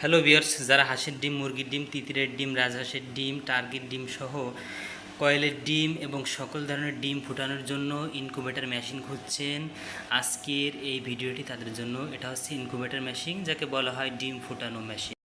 Hello বিয়ার্স যারা হাঁসের ডিম, মুরগির ডিম, তিতিরের ডিম, রাজহাঁসের ডিম, টার্গির ডিম সহ কয়েলের ডিম এবং সকল ধরনের ডিম ফুটানোর জন্য ইনকুবেটার মেশিন খুঁজছেন। আজকের এই ভিডিওটি তাদের জন্য। এটা হচ্ছে ইনকুবেটার মেশিন যাকে বলা হয় ডিম ফুটানো মেশিন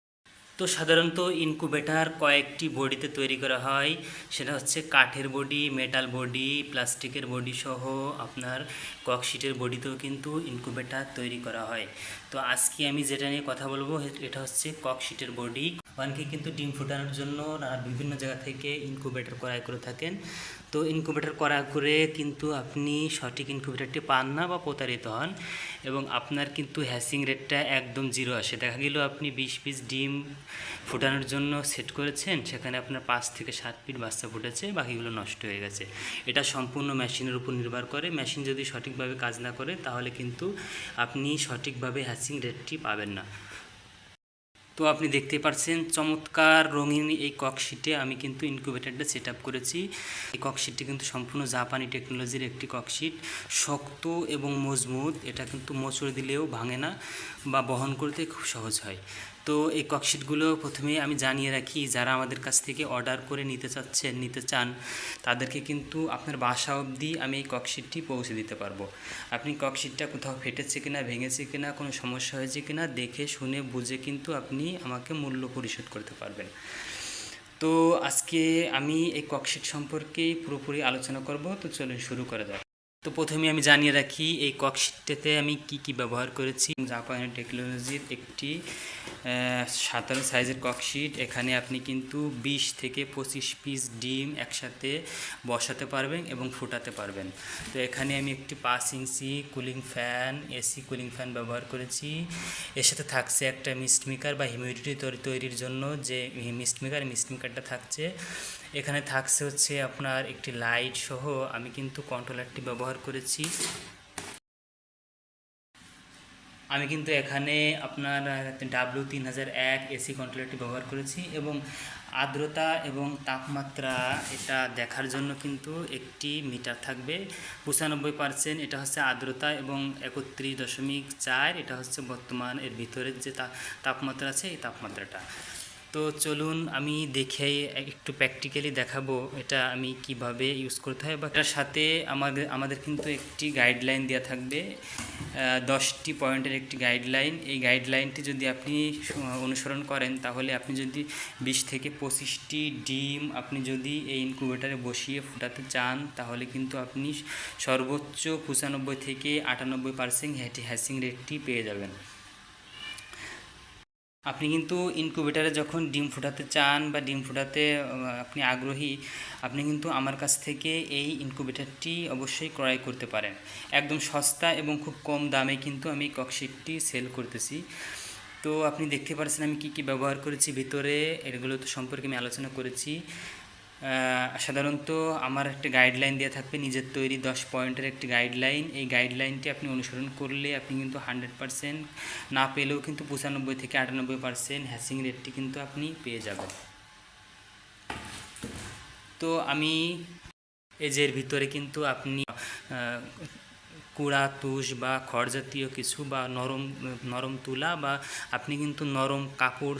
তো সাধারণত ইনকুবেটার কয়েকটি বডিতে তৈরি করা হয়। সেটা হচ্ছে কাঠের বডি মেটাল বডি প্লাস্টিকের বডি সহ আপনার ককশিটের বডিতেও কিন্তু ইনকুবেটার তৈরি করা হয়। তো আজকে আমি যেটা নিয়ে কথা বলব, এটা হচ্ছে ককশিটের বডি অনেকে কিন্তু ডিম ফোটানোর জন্য নানা বিভিন্ন জায়গা থেকে ইনকুবেটার ক্রয় করে থাকেন। তো ইনকুবেটার করা করে কিন্তু আপনি সঠিক ইনকুবেটারটি পান না বা প্রতারিত হন এবং আপনার কিন্তু হ্যাসিং রেটটা একদম জিরো আসে। দেখা গেল আপনি বিশ পিস ডিম ফোটানোর জন্য সেট করেছেন, সেখানে আপনার পাঁচ থেকে সাত পিট বাচ্চা ফুটেছে, বাকিগুলো নষ্ট হয়ে গেছে। এটা সম্পূর্ণ মেশিনের উপর নির্ভর করে। মেশিন যদি সঠিকভাবে কাজ না করে, তাহলে কিন্তু আপনি সঠিকভাবে হ্যাসিং রেটটি পাবেন না। তো আপনি দেখতে পাচ্ছেন চমৎকার রঙিন এই ককশিটে আমি কিন্তু ইনকিউবেটারটা সেট করেছি। এই ককশিটটি কিন্তু সম্পূর্ণ জাপানি টেকনোলজির একটি ককশিট শক্ত এবং মজবুত, এটা কিন্তু মোচড় দিলেও ভাঙে না বা বহন করতে খুব সহজ হয়। তো এই ককশিটগুলো প্রথমে আমি জানিয়ে রাখি, যারা আমাদের কাছ থেকে অর্ডার করে নিতে চাচ্ছেন, নিতে চান, তাদেরকে কিন্তু আপনার বাসা অবধি আমি এই ককশিটটি পৌঁছে দিতে পারব। আপনি ককশিটটা কোথাও ফেটেছে কিনা, ভেঙেছে কিনা, কোনো সমস্যা হয়েছে কিনা, দেখে শুনে বুঝে কিন্তু আপনি আমাকে মূল্য পরিশোধ করতে পারবেন। তো আজকে আমি এই ককশিট সম্পর্কে পুরোপুরি আলোচনা করব। তো চলুন শুরু করা যাক। তো প্রথমে আমি জানিয়ে রাখি, এই ককশিটটাতে আমি কি কি ব্যবহার করেছি। জাপানি টেকনোলজির একটি সাধারণ সাইজের ককশিট এখানে আপনি কিন্তু বিশ থেকে পঁচিশ পিস ডিম একসাথে বসাতে পারবেন এবং ফুটাতে পারবেন। তো এখানে আমি একটি পাঁচ inch cooling fan AC cooling fan ব্যবহার করেছি। এর সাথে থাকছে একটা মিস্ট মেকার বা হিউমিডিটি তৈরির জন্য যে মিস্ট মেকার, মিস্ট মেকারটা থাকছে। এখানে থাকছে হচ্ছে আপনার একটি লাইট সহ আমি কিন্তু কন্ট্রোলারটি ব্যবহার করেছি। আমি কিন্তু এখানে আপনার ডাব্লিউ তিন হাজার এক এসি কন্ট্রোলারটি ব্যবহার করেছি এবং আর্দ্রতা এবং তাপমাত্রা এটা দেখার জন্য কিন্তু একটি মিটার থাকবে। পঁচানব্বই পার্সেন্ট এটা হচ্ছে আর্দ্রতা এবং একত্রিশ দশমিক চার এটা হচ্ছে বর্তমান এর ভিতরের যে তাপমাত্রা আছে এই তাপমাত্রাটা। তো চলুন আমি দেখে একটু প্র্যাকটিক্যালি দেখাবো এটা আমি কীভাবে ইউজ করতে হয় বা এটার সাথে আমাদের আমাদের কিন্তু একটি গাইডলাইন দেওয়া থাকবে। দশটি পয়েন্টের একটি গাইডলাইন এই গাইডলাইনটি যদি আপনি অনুসরণ করেন তাহলে আপনি যদি বিশ থেকে পঁচিশটি ডিম আপনি যদি এই ইনকুবেটারে বসিয়ে ফুটাতে চান তাহলে কিন্তু আপনি সর্বোচ্চ পঁচানব্বই থেকে আটানব্বই পার্সেন্ট হ্যাসিং রেটটি পেয়ে যাবেন। আপনি কিন্তু ইনকুবেটারে যখন ডিম ফোটাতে চান বা ডিম ফোটাতে আপনি আগ্রহী, আপনি কিন্তু আমার কাছ থেকে এই ইনকুবেটারটি অবশ্যই ক্রয় করতে পারেন। একদম সস্তা এবং খুব কম দামে কিন্তু আমি ককশিটটি সেল করতেছি। তো আপনি দেখতে পারছেন আমি কি কি ব্যবহার করেছি, ভিতরে এগুলো তো সম্পর্কে আমি আলোচনা করেছি। সাধারণত আমার একটা গাইডলাইন দেওয়া থাকবে, নিজের তৈরি দশ পয়েন্টের একটি গাইডলাইন এই গাইডলাইনটি আপনি অনুসরণ করলে আপনি কিন্তু হান্ড্রেড পারসেন্ট না পেলেও কিন্তু পঁচানব্বই থেকে আটানব্বই পারসেন্ট হ্যাসিং রেটটি কিন্তু আপনি পেয়ে যাবেন। তো আমি এজের ভিতরে কিন্তু আপনি কুড়া, তুষ বা খড় জাতীয় কিছু বা নরম নরম তুলা বা আপনি কিন্তু নরম কাপড়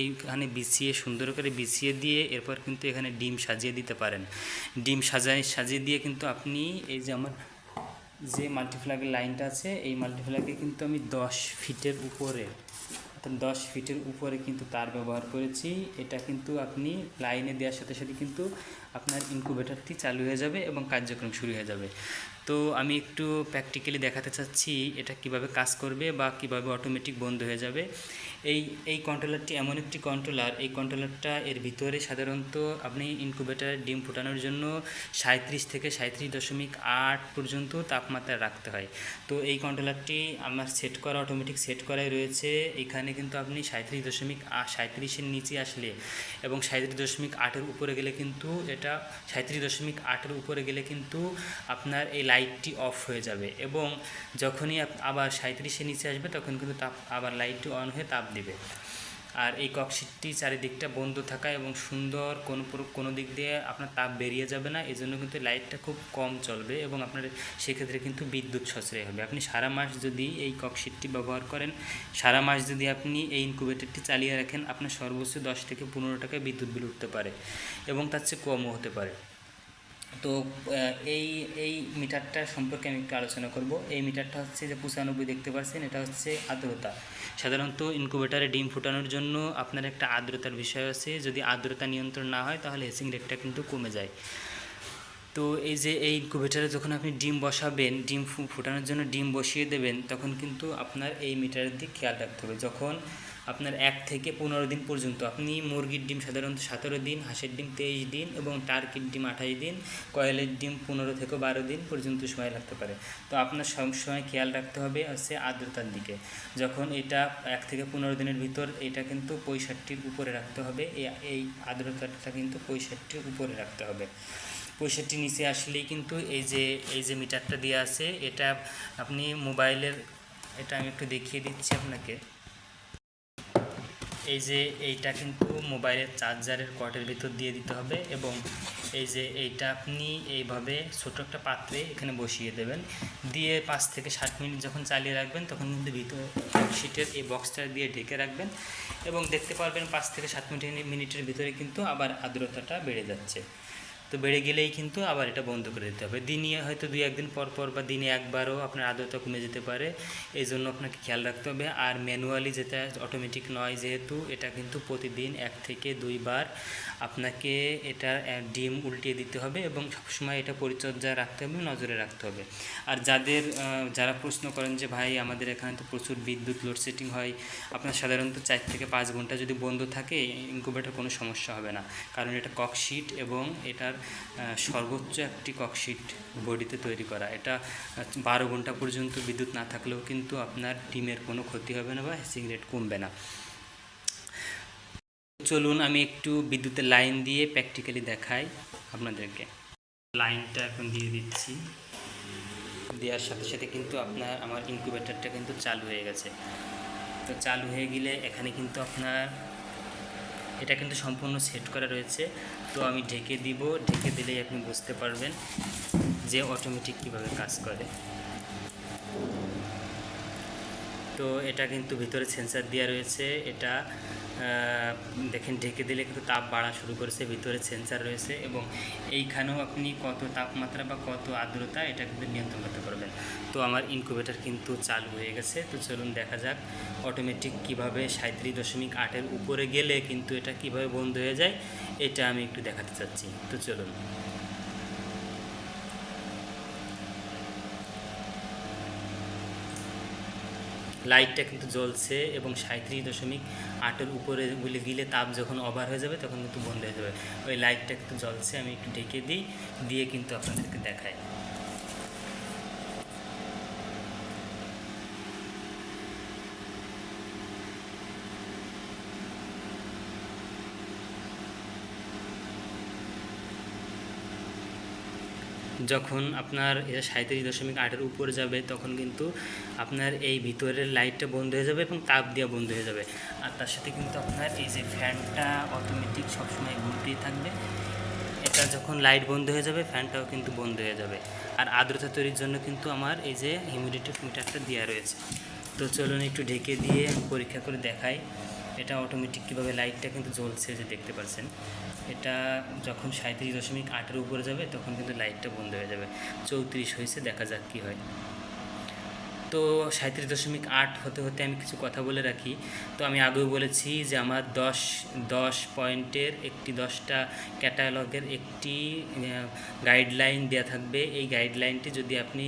এইখানে বিছিয়ে, সুন্দর করে বিছিয়ে দিয়ে এরপর কিন্তু এখানে ডিম সাজিয়ে দিতে পারেন। ডিম সাজাই সাজিয়ে দিয়ে কিন্তু আপনি এই যে আমার যে মাল্টিফ্ল্যাগের লাইনটা আছে, এই মাল্টিফ্ল্যাগে কিন্তু আমি দশ ফিটের উপরে দশ ফিটের উপরে কিন্তু তার ব্যবহার করেছি। এটা কিন্তু আপনি লাইনে দেওয়ার সাথে সাথে কিন্তু আপনার ইনকুবেটারটি চালু হয়ে যাবে এবং কার্যক্রম শুরু হয়ে যাবে। তো আমি একটু প্র্যাকটিক্যালি দেখাতে চাচ্ছি এটা কীভাবে কাজ করবে বা কীভাবে অটোমেটিক বন্ধ হয়ে যাবে। এই এই কন্ট্রোলারটি এমন একটি কন্ট্রোলার এই কন্ট্রোলারটা এর ভিতরে সাধারণত আপনি ইনকুবেটারের ডিম ফোটানোর জন্য সাঁত্রিশ থেকে সাঁত্রিশ দশমিক আট পর্যন্ত তাপমাত্রা রাখতে হয়। তো এই কন্ট্রোলারটি আমার সেট করা অটোমেটিক সেট করাই রয়েছে। এখানে কিন্তু আপনি সাঁত্রিশ দশমিক সাঁত্রিশের নিচে আসলে এবং সাঁত্রিশ দশমিক আটের উপরে গেলে কিন্তু এটা সাঁত্রিশ দশমিক আটের উপরে গেলে কিন্তু আপনার এই লাইটটি অফ হয়ে যাবে এবং যখনই আবার সাঁত্রিশের নিচে আসবে, তখন কিন্তু তাপ, আবার লাইটটি অন হয়ে তাপ দিবে আর এই ককশিটটি চারিদিকটা বন্ধ থাকা এবং সুন্দর কোনো কোনো দিক দিয়ে আপনার তাপ বেরিয়ে যাবে না এই জন্য কিন্তু লাইটটা খুব কম চলবে এবং আপনার সেক্ষেত্রে কিন্তু বিদ্যুৎ সাশ্রয় হবে। আপনি সারা মাস যদি এই ককশিটটি ব্যবহার করেন, সারা মাস যদি আপনি এই ইনকুবেটরটি চালিয়ে রাখেন, আপনার সর্বোচ্চ দশ থেকে পনেরো টাকা বিদ্যুৎ বিল উঠতে পারে এবং তার চেয়ে কমও হতে পারে। তো এই এই মিটারটা সম্পর্কে আমি একটু আলোচনা করব। এই মিটারটা হচ্ছে যে পঁচানব্বই দেখতে পাচ্ছেন এটা হচ্ছে আর্দ্রতা। সাধারণত ইনকুবেটারে ডিম ফুটানোর জন্য আপনার একটা আর্দ্রতার বিষয় আছে। যদি আর্দ্রতা নিয়ন্ত্রণ না হয়, তাহলে হেসিং রেটটা কিন্তু কমে যায়। তো এই যে এই ইনকুবেটারে যখন আপনি ডিম বসাবেন, ডিম ফুটানোর জন্য ডিম বসিয়ে দেবেন, তখন কিন্তু আপনার এই মিটারের দিক খেয়াল রাখতে হবে। যখন আপনার এক থেকে পনেরো দিন পর্যন্ত, আপনি মুরগির ডিম সাধারণত সতেরো দিন, হাঁসের ডিম তেইশ দিন এবং টার্কির ডিম আঠাশ দিন, কয়েলের ডিম পনেরো থেকে বারো দিন পর্যন্ত সময় লাগতে পারে। তো আপনার সব সময় খেয়াল রাখতে হবে হচ্ছে আর্দ্রতার দিকে। যখন এটা এক থেকে পনেরো দিনের ভিতর, এটা কিন্তু পঁয়ষট্টির উপরে রাখতে হবে। এই আর্দ্রতাটা কিন্তু পঁয়ষট্টির উপরে রাখতে হবে। পঁয়ষট্টি নিচে আসলেই কিন্তু এই যে এই যে মিটারটা দেওয়া আছে, এটা আপনি মোবাইলের, এটা আমি একটু দেখিয়ে দিচ্ছি আপনাকে। এই যে এইটা কিন্তু মোবাইলের চার্জারের কটের ভিতর দিয়ে দিতে হবে এবং এই যে এইটা আপনি এইভাবে ছোট একটা পাত্রে এখানে বসিয়ে দেবেন। দিয়ে পাঁচ থেকে ষাট মিনিট যখন চালিয়ে রাখবেন, তখন কিন্তু ভিতর শীটের এই বক্সটা দিয়ে ঢেকে রাখবেন এবং দেখতে পারবেন পাঁচ থেকে সাত মিনিট মিনিটের ভিতরে কিন্তু আবার আর্দ্রতাটা বেড়ে যাচ্ছে। তো বেড়ে গেলেই কিন্তু আবার এটা বন্ধ করে দিতে হবে। দিনে হয়তো দুই একদিন পর পর বা দিনে একবারও আপনার আদ্রতা কমে যেতে পারে এই জন্য আপনাকে খেয়াল রাখতে হবে। আর ম্যানুয়ালি যেটা অটোমেটিক নয়, যেহেতু এটা কিন্তু প্রতিদিন এক থেকে দুইবার আপনাকে এটা ডিম উল্টিয়ে দিতে হবে এবং সবসময় এটা পরিচর্যা রাখতে হবে, নজরে রাখতে হবে। আর যাদের যারা প্রশ্ন করেন যে, ভাই, আমাদের এখানে তো প্রচুর বিদ্যুৎ লোডশেডিং হয়। আপনার সাধারণত চার থেকে পাঁচ ঘণ্টা যদি বন্ধ থাকে ইনকুবেটার কোনো সমস্যা হবে না। কারণ এটা ককশিট এবং এটার সর্বোচ্চ একটি ককশিট বডিতে তৈরি করা। এটা বারো ঘণ্টা পর্যন্ত বিদ্যুৎ না থাকলেও কিন্তু আপনার ডিমের কোনো ক্ষতি হবে না বা হেসিং রেট কমবে না। চলুন আমি একটু বিদ্যুতের লাইন দিয়ে প্র্যাকটিক্যালি দেখাই আপনাদেরকে। লাইনটা এখন দিয়ে দিচ্ছি। দেওয়ার সাথে সাথে কিন্তু আপনার, আমার ইনকিউবেটারটা কিন্তু চালু হয়ে গেছে। তো চালু হয়ে গেলে এখানে কিন্তু আপনার, এটা কিন্তু সম্পূর্ণ সেট করা রয়েছে। তো আমি ঢেকে দিব। ঢেকে দিলেই আপনি বুঝতে পারবেন যে অটোমেটিক কীভাবে কাজ করে। তো এটা কিন্তু ভিতরে সেন্সার দেওয়া রয়েছে, এটা দেখেন ঢেকে দিলে কিন্তু তাপ বাড়া শুরু করেছে, ভিতরে সেন্সার রয়েছে এবং এইখানেও আপনি কত তাপমাত্রা বা কত আর্দ্রতা এটা কিন্তু নিয়ন্ত্রণ করতে পারবেন। তো আমার ইনকুবেটার কিন্তু চালু হয়ে গেছে, তো চলুন দেখা যাক অটোমেটিক কীভাবে সাঁত্রিশ দশমিক আটের উপরে গেলে কিন্তু এটা কীভাবে বন্ধ হয়ে যায়, এটা আমি একটু দেখাতে চাচ্ছি। তো চলুন। লাইটটা কিন্তু জ্বলছে এবং সাঁত্রিশ দশমিক আটের উপরে গুলি গিলে তাপ যখন ওভার হয়ে যাবে, তখন কিন্তু বন্ধ হয়ে যাবে। ওই লাইটটা কিন্তু জ্বলছে, আমি একটু ঢেকে দিই, দিয়ে কিন্তু আপনাদেরকে দেখাই। যখন আপনার এটা সাঁত্রিশ দশমিক আটের উপরে যাবে, তখন কিন্তু আপনার এই ভিতরের লাইটটা বন্ধ হয়ে যাবে এবং তাপ দেওয়া বন্ধ হয়ে যাবে। আর তার সাথে কিন্তু আপনার এই যে ফ্যানটা অটোমেটিক সবসময় ঘুরতেই থাকবে। এটা যখন লাইট বন্ধ হয়ে যাবে, ফ্যানটাও কিন্তু বন্ধ হয়ে যাবে। আর আর্দ্রতা তৈরির জন্য কিন্তু আমার এই যে হিউমিডিটি মিটারটা দেওয়া রয়েছে। তো চলুন একটু ঢেকে দিয়ে পরীক্ষা করে দেখাই। এটা অটোমেটিক কীভাবে লাইটটা কিন্তু জ্বলছে যে দেখতে পাচ্ছেন। এটা যখন সাঁত্রিশ দশমিক আটের উপরে যাবে, তখন কিন্তু লাইটটা বন্ধ হয়ে যাবে। চৌত্রিশ হয়েছে, দেখা যাক কী হয়। তো সাঁত্রিশ দশমিক আট হতে হতে আমি কিছু কথা বলে রাখি। তো আমি আগেও বলেছি যে আমার দশ দশ পয়েন্টের একটি দশটা ক্যাটালগের একটি গাইডলাইন দেওয়া থাকবে। এই গাইডলাইনটি যদি আপনি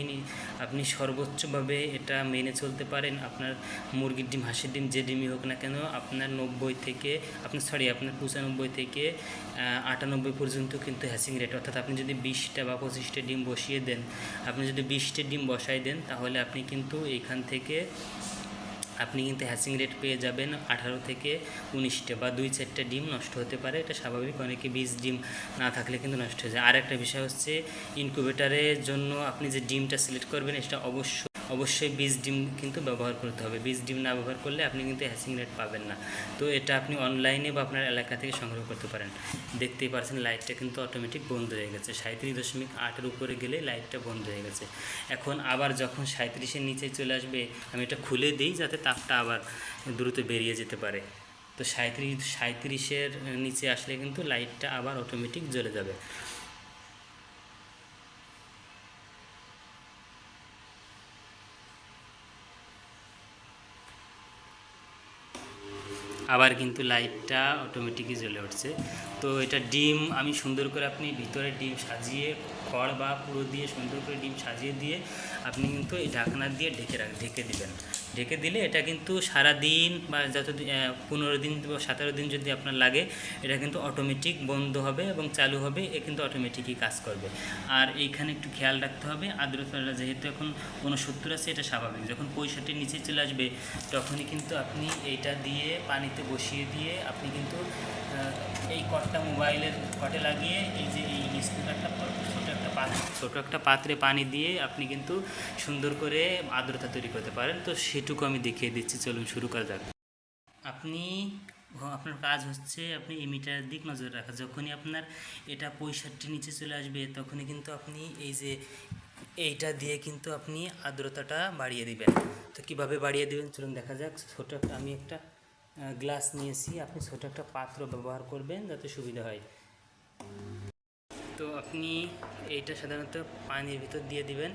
আপনি সর্বোচ্চভাবে এটা মেনে চলতে পারেন, আপনার মুরগির ডিম, হাঁসের ডিম, যে ডিমই হোক না কেন, আপনার নব্বই থেকে আপনার সরি আপনার পঁচানব্বই থেকে আটানব্বই পর্যন্ত কিন্তু হ্যাসিং রেট অর্থাৎ আপনি যদি বিশটা বা পঁচিশটা ডিম বসিয়ে দেন, আপনি যদি বিশটা ডিম বসাই দেন, তাহলে আপনি কিন্তু এইখান থেকে আপনি কিন্তু হ্যাসিং রেট পেয়ে যাবেন আঠারো থেকে উনিশটা বা দুই চারটা ডিম নষ্ট হতে পারে। এটা স্বাভাবিক, অনেকে বিশ ডিম না থাকলে কিন্তু নষ্ট হয়ে যায়। আর একটা বিষয় হচ্ছে ইনকুবেটারের জন্য আপনি যে ডিমটা সিলেক্ট করবেন এটা অবশ্যই অবশ্যই বীজ ডিম কিন্তু ব্যবহার করতে হবে। বীজ ডিম না ব্যবহার করলে আপনি কিন্তু হ্যাসিং রেট পাবেন না। তো এটা আপনি অনলাইনে বা আপনার এলাকা থেকে সংগ্রহ করতে পারেন। দেখতেই পারছেন লাইটটা কিন্তু অটোমেটিক বন্ধ হয়ে গেছে। সাঁত্রিশ দশমিক আটের উপরে গেলে লাইটটা বন্ধ হয়ে গেছে। এখন আবার যখন সাঁত্রিশের নিচে চলে আসবে, আমি এটা খুলে দিই যাতে তাপটা আবার দ্রুত বেরিয়ে যেতে পারে। তো সাঁত্রিশ সাঁত্রিশের নিচে আসলে কিন্তু লাইটটা আবার অটোমেটিক জ্বলে যাবে। আবার কিন্তু লাইটটা অটোমেটিকই জ্বলে উঠছে। তো এটা ডিম আমি সুন্দর করে আপনি ভিতরে ডিম সাজিয়ে, খড় বা পুরো দিয়ে সুন্দর করে ডিম সাজিয়ে দিয়ে আপনি কিন্তু এই ঢাকনা দিয়ে ঢেকে রাখ, ঢেকে দিবেন। ঢেকে দিলে এটা কিন্তু সারা দিন বা যত পনেরো দিন বা সতেরো দিন যদি আপনার লাগে, এটা কিন্তু অটোমেটিক বন্ধ হবে এবং চালু হবে, এ কিন্তু অটোমেটিকই কাজ করবে। আর এইখানে একটু খেয়াল রাখতে হবে আর্দ্রতাটা যেহেতু এখন উনসত্তর আছে, এটা স্বাভাবিক। যখন পঁয়ষট্টির নিচে চলে আসবে, তখনই কিন্তু আপনি এইটা দিয়ে পানিতে বসিয়ে দিয়ে আপনি কিন্তু এই কটটা মোবাইলের কটে লাগিয়ে এই যে এই স্পিকারটা ছোটো একটা পাত্রে পানি দিয়ে আপনি কিন্তু সুন্দর করে আর্দ্রতা তৈরি করতে পারেন। তো সেটুকু আমি দেখিয়ে দিচ্ছি, চলুন শুরু করা যাক। আপনি আপনার কাজ হচ্ছে আপনি এই মিটারের দিক নজর রাখা। যখনই আপনার এটা পঁয়ষট্টি নিচে চলে আসবে, তখনই কিন্তু আপনি এই যে এইটা দিয়ে কিন্তু আপনি আর্দ্রতাটা বাড়িয়ে দিবেন। তো কীভাবে বাড়িয়ে দেবেন? চলুন দেখা যাক। ছোটো একটা, আমি একটা গ্লাস নিয়েছি। আপনি ছোটো একটা পাত্র ব্যবহার করবেন যাতে সুবিধা হয়। তো আপনি এইটা সাধারণত পানির ভিতর দিয়ে দিবেন।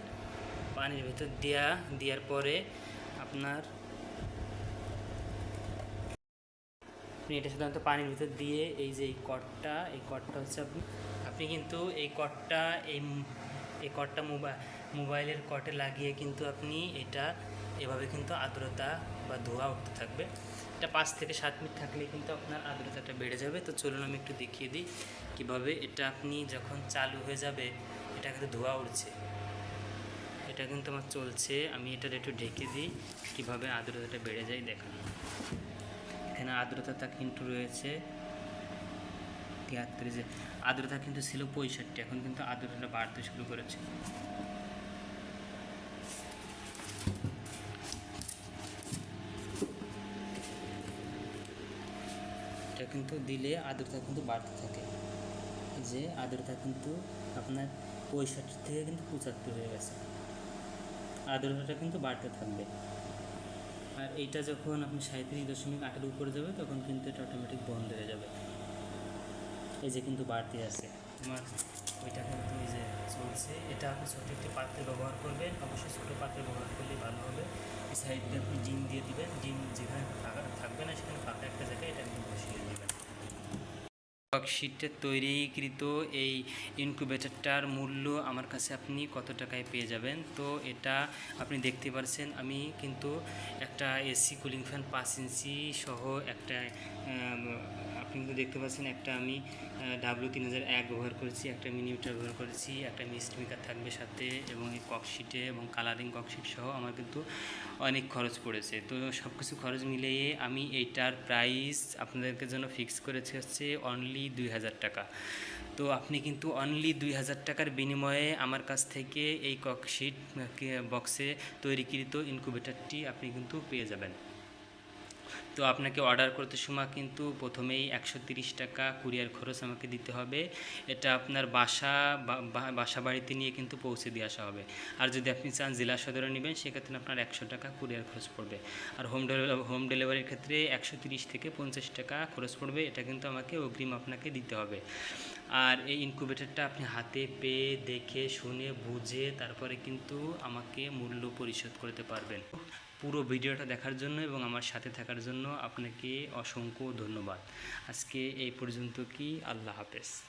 পানির ভিতর দেয়া দেওয়ার পরে আপনার আপনি এটা সাধারণত পানির ভিতর দিয়ে এই যে এই কটটা এই কটটা হচ্ছে আপনি আপনি কিন্তু এই কটটা, এই এই কটটা মোবাইল মোবাইলের কটে লাগিয়ে কিন্তু আপনি এটা এভাবে কিন্তু আর্দ্রতা বা ধোঁয়া উঠতে থাকবে। এটা পাঁচ থেকে সাত মিনিট থাকলে কিন্তু আপনার আর্দ্রতাটা বেড়ে যাবে। তো চলুন আমি একটু দেখিয়ে দিই কীভাবে এটা আপনি যখন চালু হয়ে যাবে, এটা কিন্তু ধোয়া উঠছে এটা কিন্তু আমার চলছে, আমি এটা একটু ঢেকে দিই, কীভাবে আর্দ্রতাটা বেড়ে যায় দেখান। এখানে আর্দ্রতাটা কিন্তু রয়েছে, তিয়াত্তরে আর্দ্রতা কিন্তু ছিল পঁয়ষট্টি, এখন কিন্তু আর্দ্রতাটা বাড়তে শুরু করেছে এটা কিন্তু দিলে আর্দ্রতা কিন্তু বাড়তে থাকে। যে আর্দ্রতা কিন্তু আপনার পঁয়ষট্টি থেকে কিন্তু পঁচাত্তর হয়ে গেছে। আর্দ্রতাটা কিন্তু বাড়তে থাকবে। আর এইটা যখন আপনি সাঁত্রিশ দশমিক আটের উপরে যাবে, তখন কিন্তু এটা অটোমেটিক বন্ধ হয়ে যাবে। এই যে কিন্তু বাড়তি আছে। তোমার ওইটা কিন্তু এই যে চলছে। এটা আপনি ছোটো একটি পাত্রে ব্যবহার করবেন। অবশ্যই ছোটো পাত্রে ব্যবহার করলে ভালো হবে। সাইড আপনি ডিম দিয়ে দিবেন। ডিম যেখানে থাকবে না, সেখানে ফাঁকা একটা জায়গায় এটা দেবেন ওয়ার্কশিটের তৈরিকৃত এই ইনকিউবেটরটার মূল্য আমার কাছে আপনি কত টাকায় পেয়ে যাবেন? তো এটা আপনি দেখতে পারছেন, আমি কিন্তু একটা এসি কুলিং ফ্যান পাঁচ ইঞ্চি সহ একটা আপনি কিন্তু দেখতে পাচ্ছেন একটা আমি ডাব্লিউ তিন ব্যবহার করেছি, একটা মিনিমিটার ব্যবহার করেছি, একটা মিস্ট মেকার থাকবে সাথে এবং এই ককশিটে এবং কালারিং ককশিট সহ আমার কিন্তু অনেক খরচ পড়েছে। তো সব কিছু খরচ মিলিয়ে আমি এইটার প্রাইস আপনাদেরকে জন্য ফিক্স করেছি হচ্ছে অনলি দুই হাজার টাকা। তো আপনি কিন্তু অনলি দুই হাজার টাকার বিনিময়ে আমার কাছ থেকে এই ককশিট বক্সে তৈরিকৃত ইনকুবেটরটি আপনি কিন্তু পেয়ে যাবেন। তো আপনাকে অর্ডার করতে সময় কিন্তু প্রথমেই একশো টাকা কুরিয়ার খরচ আমাকে দিতে হবে। এটা আপনার বাসা বাসা বাড়িতে নিয়ে কিন্তু পৌঁছে দিয়ে আসা হবে। আর যদি আপনি চান জেলা সদরে নেবেন, সেক্ষেত্রে আপনার একশো টাকা কুরিয়ার খরচ পড়বে। আর হোম হোম ডেলিভারির ক্ষেত্রে একশো থেকে পঞ্চাশ টাকা খরচ পড়বে। এটা কিন্তু আমাকে অগ্রিম আপনাকে দিতে হবে। আর এই ইনকুবেটরটা আপনি হাতে পেয়ে, দেখে, শুনে, বুঝে, তারপরে কিন্তু আমাকে মূল্য পরিশোধ করতে পারবেন। পুরো ভিডিওটা দেখার জন্য এবং আমার সাথে থাকার জন্য আপনাকে অসংখ্য ধন্যবাদ। আজকে এই পর্যন্ত কি? আল্লাহ হাফেজ।